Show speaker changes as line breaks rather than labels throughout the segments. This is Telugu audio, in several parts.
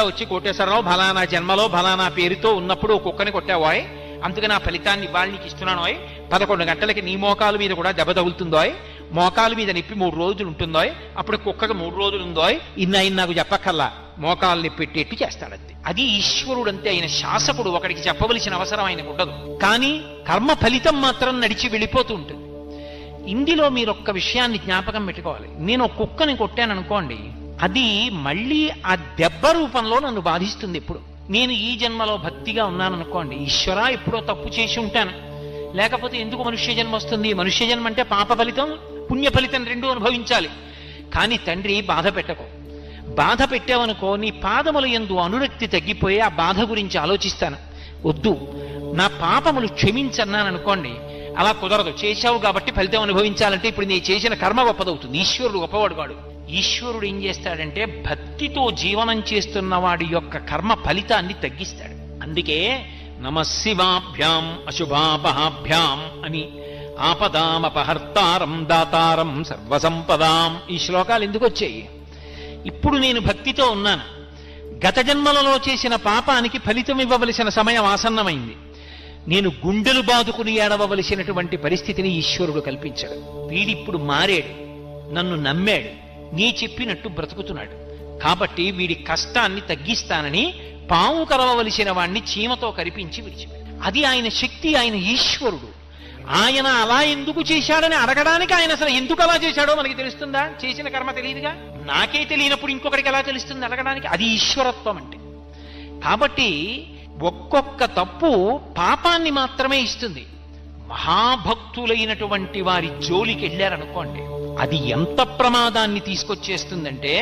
వచ్చి కోటేశ్వరరావు ఫలానా జన్మలో ఫలానా పేరుతో ఉన్నప్పుడు కుక్కని కొట్టావాయ్. అందుకే నా ఫలితాన్ని ఇవాళ నీకు ఇస్తున్నాను పదకొండు గంటలకి నీ మోకాలు మీద కూడా దెబ్బ తగులుతుందోయ్ మోకాలు మీద నొప్పి మూడు రోజులు ఉంటుందోయ్ అప్పుడు కుక్కకు మూడు రోజులు ఉందోయ్ ఇన్ని ఆయన నాకు చెప్పక్కల్లా మోకాలు పెట్టేట్టు చేస్తాడంతే అది ఈశ్వరుడు అంతే ఆయన శాసకుడు ఒకడికి చెప్పవలసిన అవసరం ఆయనకు ఉండదు. కానీ కర్మ ఫలితం మాత్రం నడిచి వెళ్ళిపోతూ ఉంటుంది. ఇందులో మీరు ఒక్క విషయాన్ని జ్ఞాపకం పెట్టుకోవాలి. నేను ఒక కుక్కని కొట్టాను అనుకోండి అది మళ్ళీ ఆ దెబ్బ రూపంలో నన్ను బాధిస్తుంది ఎప్పుడు నేను ఈ జన్మలో భక్తిగా ఉన్నాను అనుకోండి ఈశ్వర ఎప్పుడో తప్పు చేసి ఉంటాను. లేకపోతే ఎందుకు మనుష్య జన్మ వస్తుంది? మనుష్య జన్మ అంటే పాప ఫలితం పుణ్య ఫలితం రెండు అనుభవించాలి. కానీ తండ్రి బాధ పెట్టకు. బాధ పెట్టావనుకో నీ పాదముల ఎందు అనురక్తి తగ్గిపోయి ఆ బాధ గురించి ఆలోచిస్తాను. వద్దు. నా పాపములు క్షమించన్నాను అనుకోండి అలా కుదరదు. చేశావు కాబట్టి ఫలితం అనుభవించాలంటే ఇప్పుడు నీ చేసిన కర్మ గొప్పదవుతుంది. ఈశ్వరుడు గొప్పవాడు వాడు ఈశ్వరుడు ఏం చేస్తాడంటే భక్తితో జీవనం చేస్తున్న వాడి యొక్క కర్మ ఫలితాన్ని తగ్గిస్తాడు. అందుకే నమశివాభ్యాం అశుభాపహాభ్యాం అని ఆపదామపహర్తారం దాతారం సర్వసంపదాం ఈ శ్లోకాలు ఎందుకు వచ్చాయి? ఇప్పుడు నేను భక్తితో ఉన్నాను. గత జన్మలలో చేసిన పాపానికి ఫలితం ఇవ్వవలసిన సమయం ఆసన్నమైంది. నేను గుండెలు బాదుకుని ఏడవవలసినటువంటి పరిస్థితిని ఈశ్వరుడు కల్పించాడు. వీడిప్పుడు మారాడు. నన్ను నమ్మాడు. నీ చెప్పినట్టు బ్రతుకుతున్నాడు. కాబట్టి వీడి కష్టాన్ని తగ్గిస్తానని పాము కలవవలసిన వాణ్ణి చీమతో కరిపించి విడిచిపెట్టాడు. అది ఆయన శక్తి ఆయన ఈశ్వరుడు. ఆయన అలా ఎందుకు చేశాడని అడగడానికి ఆయన అసలు ఎందుకు అలా చేశాడో మనకి తెలుస్తుందా? చేసిన కర్మ తెలియదుగా? నాకే తెలియనప్పుడు ఇంకొకరికి ఎలా తెలుస్తుంది అడగడానికి? అది ఈశ్వరత్వం అంటే. కాబట్టి ఒక్కొక్క తప్పు పాపాన్ని మాత్రమే ఇస్తుంది. మహాభక్తులైనటువంటి వారి జోలికి వెళ్ళారనుకోండి. అది ఎంత ప్రమాదాన్ని తీసుకొచ్చేస్తుందంటే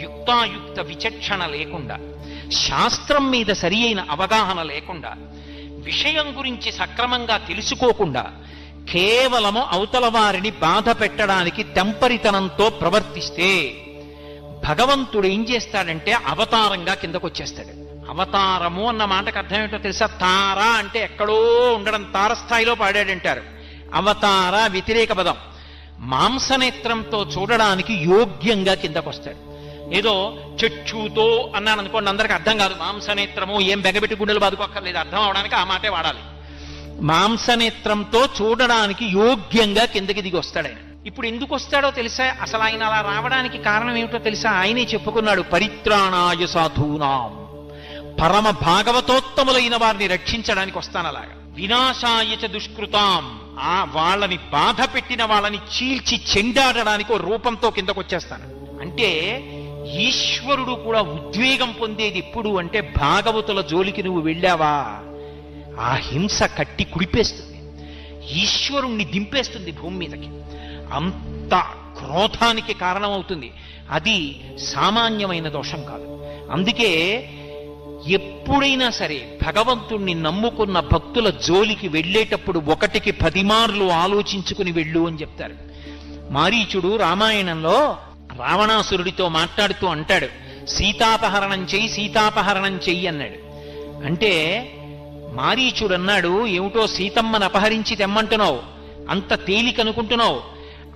యుక్తాయుక్త విచక్షణ లేకుండా శాస్త్రం మీద సరి అయిన అవగాహన లేకుండా విషయం గురించి సక్రమంగా తెలుసుకోకుండా కేవలము అవతల వారిని బాధ పెట్టడానికి తెంపరితనంతో ప్రవర్తిస్తే భగవంతుడు ఏం చేస్తాడంటే అవతారంగా కిందకొచ్చేస్తాడు. అవతారము అన్న మాటకు అర్థం ఏంటో తెలుసా? తార అంటే ఎక్కడో ఉండడం తారస్థాయిలో పాడాడంటారు. అవతార వ్యతిరేక పదం. మాంసనేత్రంతో చూడడానికి యోగ్యంగా కిందకొస్తాడు. ఏదో చెచ్చుతో అన్నాను అనుకోండి అందరికి అర్థం కాదు. మాంసనేత్రము ఏం బెగబెట్టి గుండెలు బాదుకోక్కర్లేదు అర్థం అవడానికి ఆ మాటే వాడాలి. మాంసనేత్రంతో చూడడానికి యోగ్యంగా కిందకి దిగి వస్తాడు ఆయన. ఇప్పుడు ఎందుకు వస్తాడో తెలుసా? అసలు ఆయన అలా రావడానికి కారణం ఏమిటో తెలుసా? ఆయనే చెప్పుకున్నాడు పరిత్రాణాయ సాధూనాం. పరమ భాగవతోత్తములైన వారిని రక్షించడానికి వస్తాను అలాగా వినాశాయ చ దుష్కృతాం. ఆ వాళ్ళని బాధ పెట్టిన వాళ్ళని చీల్చి చెండాడడానికి రూపంతో కిందకు వచ్చేస్తాను అంటే ఈశ్వరుడు కూడా ఉద్వేగం పొందేది ఎప్పుడు అంటే భాగవతుల జోలికి నువ్వు వెళ్ళావా? ఆ హింస కట్టి కుడిపేస్తుంది. ఈశ్వరుణ్ణి దింపేస్తుంది భూమి మీదకి. అంత క్రోధానికి కారణమవుతుంది. అది సామాన్యమైన దోషం కాదు. అందుకే ఎప్పుడైనా సరే భగవంతుణ్ణి నమ్ముకున్న భక్తుల జోలికి వెళ్ళేటప్పుడు ఒకటికి పది మార్లు ఆలోచించుకుని వెళ్ళు అని చెప్తారు. మారీచుడు రామాయణంలో రావణాసురుడితో మాట్లాడుతూ అంటాడు సీతాపహరణం చెయ్యి సీతాపహరణం చెయ్యి అన్నాడు. అంటే మారీచుడు అన్నాడు ఏమిటో సీతమ్మను అపహరించి తెమ్మంటున్నావు అంత తేలిక అనుకుంటున్నావు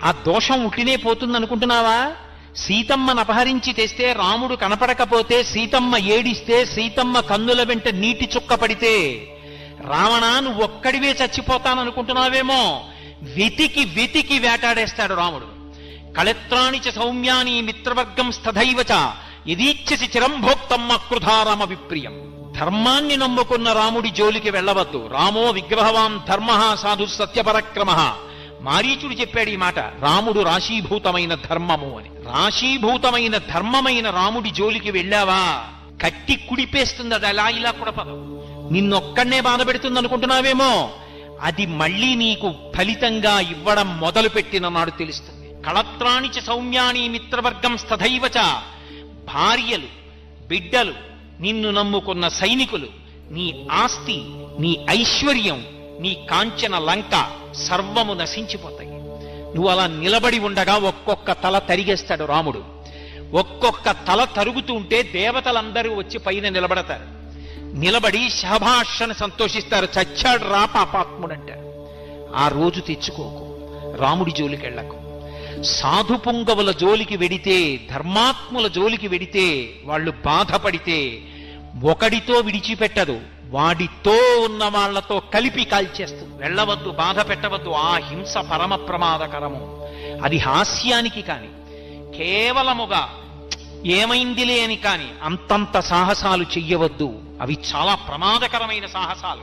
ఆ దోషం ఉట్టినే పోతుంది అనుకుంటున్నావా సీతమ్మను అపహరించి తెస్తే రాముడు కనపడకపోతే సీతమ్మ ఏడిస్తే సీతమ్మ కన్నుల వెంట నీటి చుక్క పడితే రావణ నువ్వు ఒక్కడివే చచ్చిపోతాననుకుంటున్నావేమో? వెతికి వెతికి వేటాడేస్తాడు రాముడు. కళత్రాణి చ సౌమ్యాని మిత్రవర్గం స్థధైవచ చ యదీచ్ఛసి చిరంభోక్తమ్మ కృధారామ విప్రియం. ధర్మాన్ని నమ్ముకున్న రాముడి జోలికి వెళ్ళవద్దు. రామో విగ్రహవాన్ ధర్మ సాధు సత్యపరక్రమ. మారీచుడు చెప్పాడు ఈ మాట రాముడు రాశీభూతమైన ధర్మము అని. రాశీభూతమైన ధర్మమైన రాముడి జోలికి వెళ్ళావా? కట్టి కుడిపేస్తుంది అది అలా ఇలా కుడపదు నిన్నొక్కడనే బాధ పెడుతుంది అనుకుంటున్నావేమో అది మళ్ళీ నీకు ఫలితంగా ఇవ్వడం మొదలు పెట్టిన నాడు తెలుస్తుంది. కళత్రాణి చ సౌమ్యాని మిత్రవర్గం స్థైవచ. భార్యలు బిడ్డలు నిన్ను నమ్ముకున్న సైనికులు నీ ఆస్తి నీ ఐశ్వర్యం నీ కాంచన లంక సర్వము నశించిపోతాయి. నువ్వు అలా నిలబడి ఉండగా ఒక్కొక్క తల తరిగేస్తాడు రాముడు. ఒక్కొక్క తల తరుగుతూ ఉంటే దేవతలందరూ వచ్చి పైన నిలబడతారు. నిలబడి శభాషను సంతోషిస్తారు. చచ్చాడు రా పాపాత్ముడంటారు. ఆ రోజు తెచ్చుకోకు. రాముడి జోలికెళ్ళకు సాధు పొంగవుల జోలికి వెడితే ధర్మాత్ముల జోలికి వెడితే వాళ్ళు బాధపడితే ఒకడితో విడిచిపెట్టదు. వాడితో ఉన్న వాళ్ళతో కలిపి కాల్చేస్తుంది. వెళ్ళవద్దు బాధ పెట్టవద్దు. ఆ హింస పరమ ప్రమాదకరము. అది హాస్యానికి కాని కేవలముగా ఏమైందిలే అని కాని అంతంత సాహసాలు చెయ్యవద్దు. అవి చాలా ప్రమాదకరమైన సాహసాలు.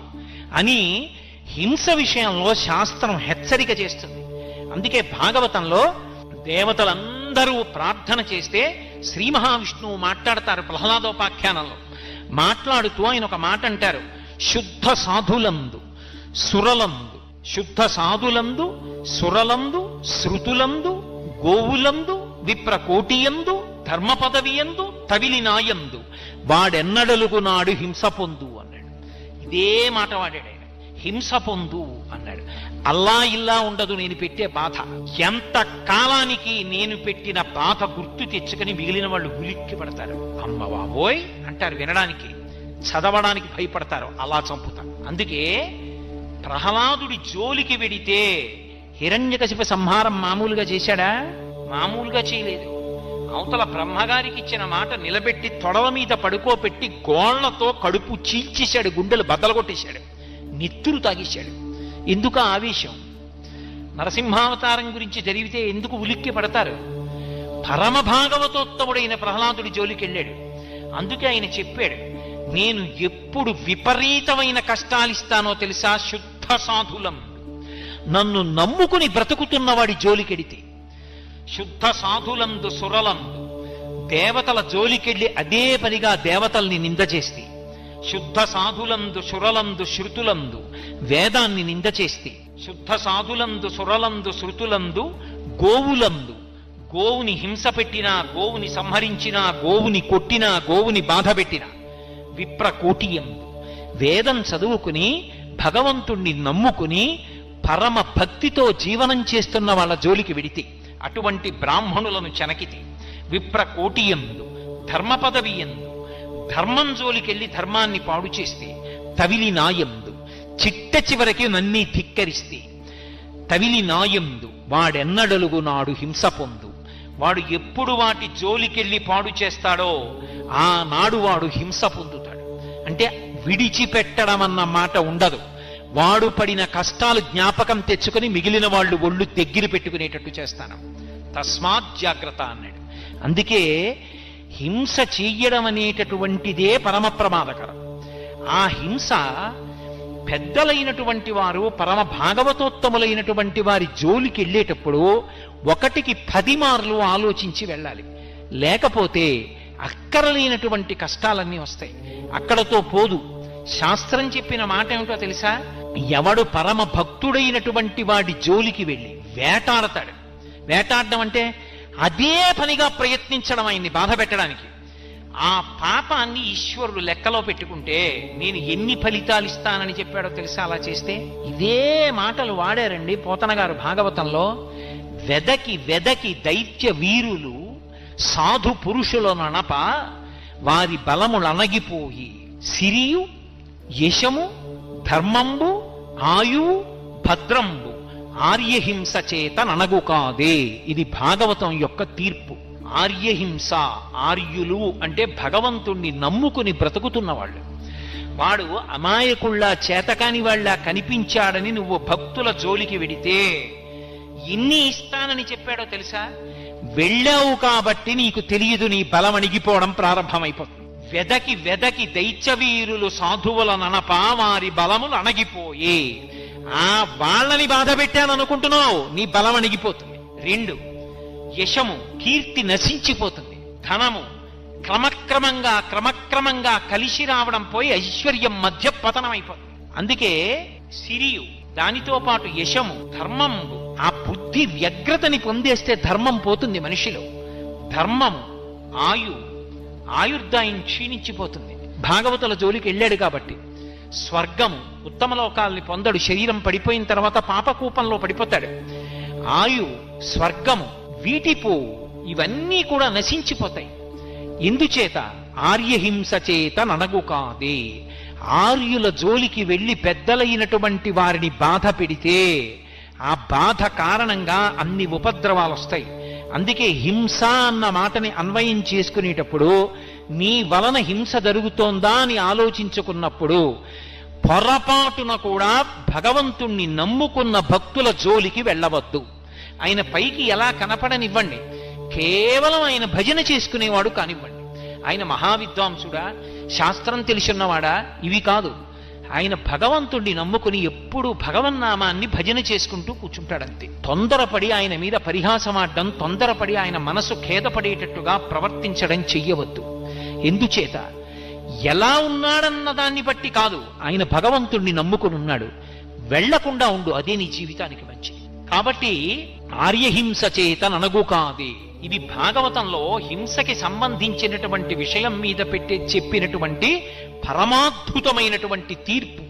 అని హింస విషయంలో శాస్త్రం హెచ్చరిక చేస్తుంది. అందుకే భాగవతంలో దేవతలందరూ ప్రార్థన చేస్తే శ్రీ మహావిష్ణువు మాట్లాడతారు ప్రహ్లాదోపాఖ్యానంలో. మాట్లాడుతూ ఆయన ఒక మాట అంటారు. శుద్ధ సాధులందు సురలందు శుద్ధ సాధులందు సురలందు శృతులందు గోవులందు విప్రకోటియందు ధర్మ పదవియందు తవిలినాయందు వాడెన్నడలుగు నాడు హింస పొందు అన్నాడు. ఇదే మాట వాడాడు హింస పొందు అన్నాడు. అల్లా ఇల్లా ఉండదు నేను పెట్టే బాధ. ఎంత కాలానికి నేను పెట్టిన బాధ గుర్తు తెచ్చుకొని మిగిలిన వాళ్ళు ఉలిక్కి పడతారు. అమ్మ బాబోయ్ అంటారు వినడానికి. చదవడానికి భయపడతారు. అలా చంపుతారు. అందుకే ప్రహ్లాదుడి జోలికి వెడితే హిరణ్యకశిప సంహారం మామూలుగా చేశాడా? మామూలుగా చేయలేదు. అవతల బ్రహ్మగారికి ఇచ్చిన మాట నిలబెట్టి తొడల మీద పడుకోబెట్టి గోళ్ళతో కడుపు చీల్చేశాడు గుండెలు బద్దలగొట్టేశాడు. నిత్తురు తాగేశాడు. ఎందుకు ఆవేశం? నరసింహావతారం గురించి జరిగితే ఎందుకు ఉలిక్కి పడతారు? పరమ భాగవతోత్తముడైన ప్రహ్లాదుడి జోలికి వెళ్ళాడు అందుకే ఆయన చెప్పాడు నేను ఎప్పుడు విపరీతమైన కష్టాలిస్తానో తెలుసా? శుద్ధ సాధులం. నన్ను నమ్ముకుని బ్రతుకుతున్న వాడి జోలికెడితే. శుద్ధ సాధులందు సురలందు దేవతల జోలికెళ్ళి అదే పనిగా దేవతల్ని నింద చేస్తే శుద్ధ సాధులందు సురలందు శృతులందు వేదాన్ని నింద చేస్తే శుద్ధ సాధులందు సురలందు శృతులందు గోవులందు గోవుని హింస పెట్టినా గోవుని సంహరించినా గోవుని కొట్టినా గోవుని బాధ పెట్టినా విప్రకోటియందు. వేదం చదువుకుని భగవంతుణ్ణి నమ్ముకుని పరమ భక్తితో జీవనం చేస్తున్న వాళ్ళ జోలికి విడితే అటువంటి బ్రాహ్మణులను చెనకితే విప్రకోటియందు ధర్మ పదవి ఎందు ధర్మం జోలికెళ్ళి ధర్మాన్ని పాడు చేస్తే తవిలి నాయందు చిట్ట చివరికి నన్ని ధిక్కరిస్తే తవిలి నాయందు వాడెన్నడలుగు నాడు హింస పొందు. వాడు ఎప్పుడు వాటి జోలికెళ్ళి పాడు చేస్తాడో ఆ నాడు వాడు హింస పొందుతాడు. అంటే విడిచిపెట్టడం అన్న మాట ఉండదు. వాడు పడిన కష్టాలు జ్ఞాపకం తెచ్చుకొని మిగిలిన వాళ్ళు ఒళ్ళు దగ్గర పెట్టుకునేటట్టు చేస్తాను. తస్మాత్ జాగ్రత్త అన్నాడు. అందుకే హింస చెయ్యడం అనేటటువంటిదే పరమ ప్రమాదకరం. ఆ హింస పెద్దలైనటువంటి వారు పరమ భాగవతోత్తములైనటువంటి వారి జోలికి వెళ్ళేటప్పుడు ఒకటికి పది మార్లు ఆలోచించి వెళ్ళాలి. లేకపోతే అక్కరలేనటువంటి కష్టాలన్నీ వస్తాయి. అక్కడతో పోదు. శాస్త్రం చెప్పిన మాట ఏమిటో తెలుసా? ఎవడు పరమ భక్తుడైనటువంటి వాడి జోలికి వెళ్ళి వేటాడతాడు. వేటాడడం అంటే అదే పనిగా ప్రయత్నించడం ఆయన్ని బాధ పెట్టడానికి. ఆ పాపాన్ని ఈశ్వరుడు లెక్కలో పెట్టుకుంటే నేను ఎన్ని ఫలితాలు ఇస్తానని చెప్పాడో తెలుసా అలా చేస్తే? ఇదే మాటలు వాడారండి పోతన గారు భాగవతంలో. వెదకి వెదకి దైత్య వీరులు సాధు పురుషుల అనప వారి బలములనగిపోయి సిరియు యశము ధర్మంబు ఆయు భద్రంబు. ఆర్యహింస చేత ననగు కాదే. ఇది భాగవతం యొక్క తీర్పు. ఆర్యహింస ఆర్యులు అంటే భగవంతుణ్ణి నమ్ముకుని బ్రతుకుతున్న వాళ్ళు వాడు అమాయకుళ్ళ చేతకాని వాళ్ళ కనిపించాడని నువ్వు భక్తుల జోలికి వెడితే ఎన్ని ఇస్తానని చెప్పాడో తెలుసా? వెళ్ళావు కాబట్టి నీకు తెలియదు నీ బలం అణిగిపోవడం ప్రారంభమైపోతుంది. వెదకి వెదకి దైత్యవీరులు సాధువుల ననపా వారి బలములు అణగిపోయే. ఆ వాళ్ళని బాధ పెట్టాననుకుంటున్నావు. నీ బలం అణిగిపోతుంది. రెండు యశము కీర్తి నశించిపోతుంది. ధనము క్రమక్రమంగా క్రమక్రమంగా కలిసి రావడం పోయి ఐశ్వర్యం మధ్య పతనం అయిపోతుంది అందుకే సిరియు దానితో పాటు యశము ధర్మం ఆ బుద్ధి వ్యగ్రతని పొందేస్తే ధర్మం పోతుంది మనిషిలో. ధర్మం ఆయు ఆయుర్దాయం క్షీణించిపోతుంది. భాగవతుల జోలికి వెళ్ళాడు కాబట్టి. స్వర్గము. ఉత్తమ లోకాల్ని పొందడు. శరీరం పడిపోయిన తర్వాత పాపకూపంలో పడిపోతాడు. ఆయు స్వర్గము వీటిపో ఇవన్నీ కూడా నశించిపోతాయి. ఎందుచేత ఆర్యహింస చేత ననగు కాదే. ఆర్యుల జోలికి వెళ్ళి పెద్దలైనటువంటి వారిని బాధ పెడితే ఆ బాధ కారణంగా అన్ని ఉపద్రవాలు వస్తాయి అందుకే హింస అన్న మాటని అన్వయం చేసుకునేటప్పుడు నీ వలన హింస జరుగుతోందా అని ఆలోచించుకున్నప్పుడు పొరపాటున కూడా భగవంతుణ్ణి నమ్ముకున్న భక్తుల జోలికి వెళ్ళవద్దు. ఆయన పైకి ఎలా కనపడనివ్వండి. కేవలం ఆయన భజన చేసుకునేవాడు కానివ్వండి. ఆయన మహావిద్వాంసుడా శాస్త్రం తెలిసిన్నవాడా ఇవి కాదు. ఆయన భగవంతుణ్ణి నమ్ముకుని ఎప్పుడు భగవన్నామాన్ని భజన చేసుకుంటూ కూర్చుంటాడంతే. తొందరపడి ఆయన మీద పరిహాసమాడడం తొందరపడి ఆయన మనసు ఖేదపడేటట్టుగా ప్రవర్తించడం చెయ్యవద్దు. ఎందుచేత? ఎలా ఉన్నాడన్న దాన్ని బట్టి కాదు. ఆయన భగవంతుణ్ణి నమ్ముకుని ఉన్నాడు. వెళ్ళకుండా ఉండు అదే నీ జీవితానికి మంచిది. కాబట్టి ఆర్యహింస చేత ననగు కాదే. ఇది భాగవతంలో హింసకి సంబంధించినటువంటి విషయం మీద పెట్టి చెప్పినటువంటి పరమాద్భుతమైనటువంటి తీర్పు.